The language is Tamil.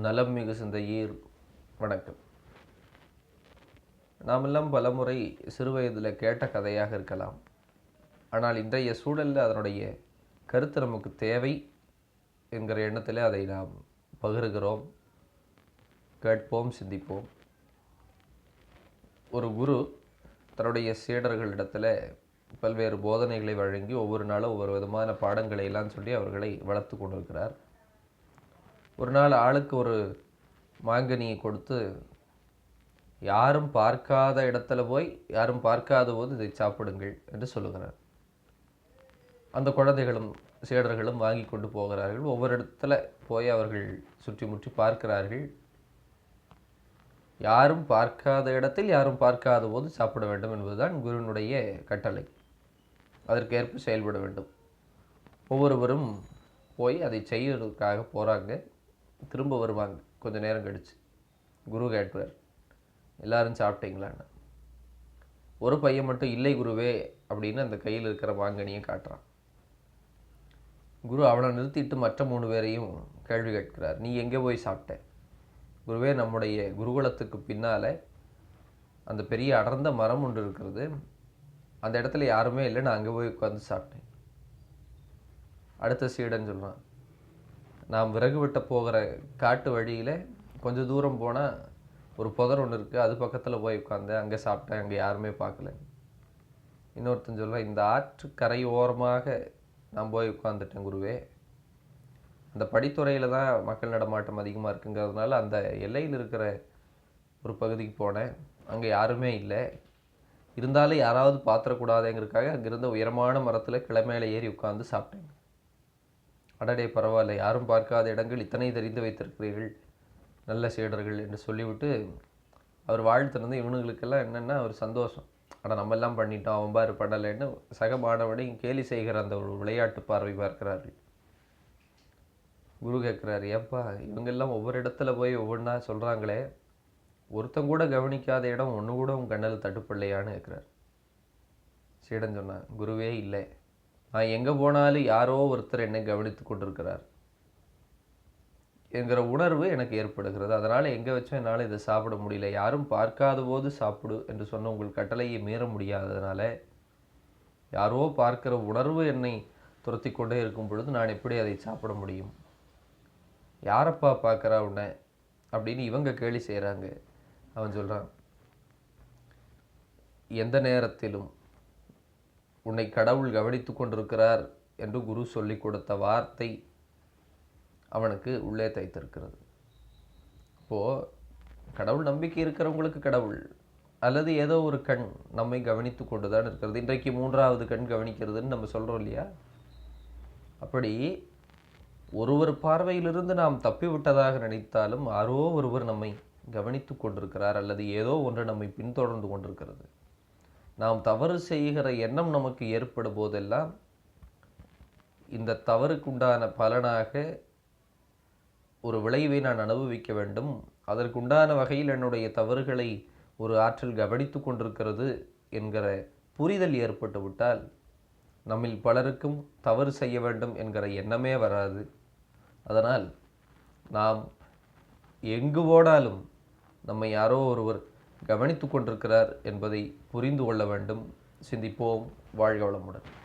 நலம் மிகு சிந்தையீர். வணக்கம். நாமெல்லாம் பலமுறை சிறுவயதில் கேட்ட கதையாக இருக்கலாம். ஆனால் இன்றைய சூழலில் அதனுடைய கருத்து நமக்கு தேவை என்கிற எண்ணத்தில் அதை நாம் பகிர்கிறோம் கேட்போம் சிந்திப்போம். ஒரு குரு தன்னுடைய சீடர்களிடத்தில் பல்வேறு போதனைகளை வழங்கி ஒவ்வொரு நாளும் ஒவ்வொரு விதமான பாடங்களை எல்லாம் சொல்லி அவர்களை வளர்த்து கொண்டிருக்கிறார். ஒரு நாள் ஆளுக்கு ஒரு மாங்கனியை கொடுத்து யாரும் பார்க்காத இடத்துல போய் யாரும் பார்க்காத போது இதை சாப்பிடுங்கள் என்று சொல்லுகிறார். அந்த குழந்தைகளும் சீடர்களும் வாங்கி கொண்டு போகிறார்கள். ஒவ்வொரு இடத்துல போய் அவர்கள் சுற்றி முற்றி பார்க்கிறார்கள். யாரும் பார்க்காத இடத்தில் யாரும் பார்க்காத போது சாப்பிட வேண்டும் என்பதுதான் குருவினுடைய கட்டளை. அதற்கேற்ப செயல்பட வேண்டும். ஒவ்வொருவரும் போய் அதை செய்வதற்காக போகிறாங்க திரும்ப வருவாங்க. கொஞ்சம் நேரம் கழிச்சு. குரு கேட்பார் எல்லாரும் சாப்பிட்டீங்களான்னு. ஒரு பையன் மட்டும் இல்லை குருவே அப்படின்னு அந்த கையில் இருக்கிற மாங்கனியை காட்டுறான். குரு அவனை நிறுத்திட்டு மற்ற மூணு பேரையும் கேள்வி கேட்கிறார். நீ எங்கே போய் சாப்பிட்ட? குருவே நம்முடைய குருகுலத்துக்கு பின்னால் அந்த பெரிய அடர்ந்த மரம் ஒன்று இருக்கிறது. அந்த இடத்துல யாருமே இல்லை. நான் அங்கே போய் உட்காந்து சாப்பிட்டேன். அடுத்த சீடன் சொல்கிறான் நாம் விறகு வெட்ட போகிற காட்டு வழியில் கொஞ்சம் தூரம் போனால் ஒரு புதர் ஒன்று இருக்குது அது பக்கத்தில் போய் உட்காந்தேன் அங்கே சாப்பிட்டேன். அங்கே யாருமே பார்க்கல. இன்னொருத்தன் சொல்லுவேன் இந்த ஆற்று கரை ஓரமாக நான் போய் உட்காந்துட்டேன் குருவே. அந்த படித்துறையில் தான் மக்கள் நடமாட்டம் அதிகமாக இருக்குங்கிறதுனால அந்த எல்லையில் இருக்கிற ஒரு பகுதிக்கு போனேன். அங்கே யாருமே இல்லை. இருந்தாலும் யாராவது பாத்திரக்கூடாதுங்கிறதுக்காக அங்கிருந்த உயரமான மரத்தில் கிளமேல ஏறி உட்காந்து சாப்பிட்டேன். அடடே பரவாயில்ல யாரும் பார்க்காத இடங்கள் இத்தனை தெரிந்து வைத்திருக்கிறீர்கள் நல்ல சீடர்கள் என்று சொல்லிவிட்டு அவர் வாழ்த்துனது இவனுங்களுக்கெல்லாம் என்னென்னா ஒரு சந்தோஷம். ஆனால் நம்ம எல்லாம் பண்ணிட்டோம் அவன் பாரு பண்ணலைன்னு சக மாணவனை கேலி செய்கிற அந்த ஒரு விளையாட்டு பார்வை பார்க்கிறார்கள். குரு கேட்குறாரு ஏப்பா இவங்கெல்லாம் ஒவ்வொரு இடத்துல போய் ஒவ்வொன்றா சொல்கிறாங்களே ஒருத்தன் கூட கவனிக்காத இடம் ஒன்று கூட உன் கண்ணில் தட்டுப்படலையான்னு கேட்குறாரு. சீடன் சொன்னான் குருவே இல்லை. நான் எங்கே போனாலும் யாரோ ஒருத்தர் என்னை கவனித்து கொண்டிருக்கிறார். என்கிற உணர்வு எனக்கு ஏற்படுகிறது. அதனால் எங்கே வச்சோம் என்னால் இதை சாப்பிட முடியல. யாரும் பார்க்காத போது சாப்பிடு என்று சொன்ன உங்கள் கட்டளையை மீற முடியாததுனால யாரோ பார்க்கிற உணர்வு என்னை துரத்தி கொண்டே இருக்கும் பொழுது நான் எப்படி அதை சாப்பிட முடியும்? யாரப்பா பார்க்குறா உன்னை? அப்படின்னு இவங்க கேலி செய்கிறாங்க அவன் சொல்கிறான் எந்த நேரத்திலும் உன்னை கடவுள் கவனித்து கொண்டிருக்கிறார் என்று குரு சொல்லி கொடுத்த வார்த்தை அவனுக்கு உள்ளே தைத்திருக்கிறது. இப்போது கடவுள் நம்பிக்கை இருக்கிறவங்களுக்கு கடவுள் அல்லது ஏதோ ஒரு கண் நம்மை கவனித்து கொண்டு தான் இருக்கிறது. இன்றைக்கு மூன்றாவது கண் கவனிக்கிறதுன்னு நம்ம சொல்கிறோம் இல்லையா? அப்படி ஒருவர் பார்வையிலிருந்து நாம் தப்பி விட்டதாக நினைத்தாலும் யாரோ ஒருவர் நம்மை கவனித்து கொண்டிருக்கிறார் அல்லது ஏதோ ஒன்று நம்மை பின்தொடர்ந்து கொண்டிருக்கிறது. நாம் தவறு செய்கிற எண்ணம் நமக்கு ஏற்படும் போதெல்லாம் இந்த தவறுக்குண்டான பலனாக ஒரு விளைவை நான் அனுபவிக்க வேண்டும். அதற்குண்டான வகையில் என்னுடைய தவறுகளை ஒரு ஆற்றல் கவனித்து கொண்டிருக்கிறது என்கிற புரிதல் ஏற்பட்டுவிட்டால் நம்மில் பலருக்கும் தவறு செய்ய வேண்டும் என்கிற எண்ணமே வராது. அதனால் நாம் எங்கு போனாலும் நம்மை யாரோ ஒருவர் கவனித்து கொண்டிருக்கிறார் என்பதை புரிந்து கொள்ள வேண்டும். சிந்திப்போம். வாழ்க வளமுடன்.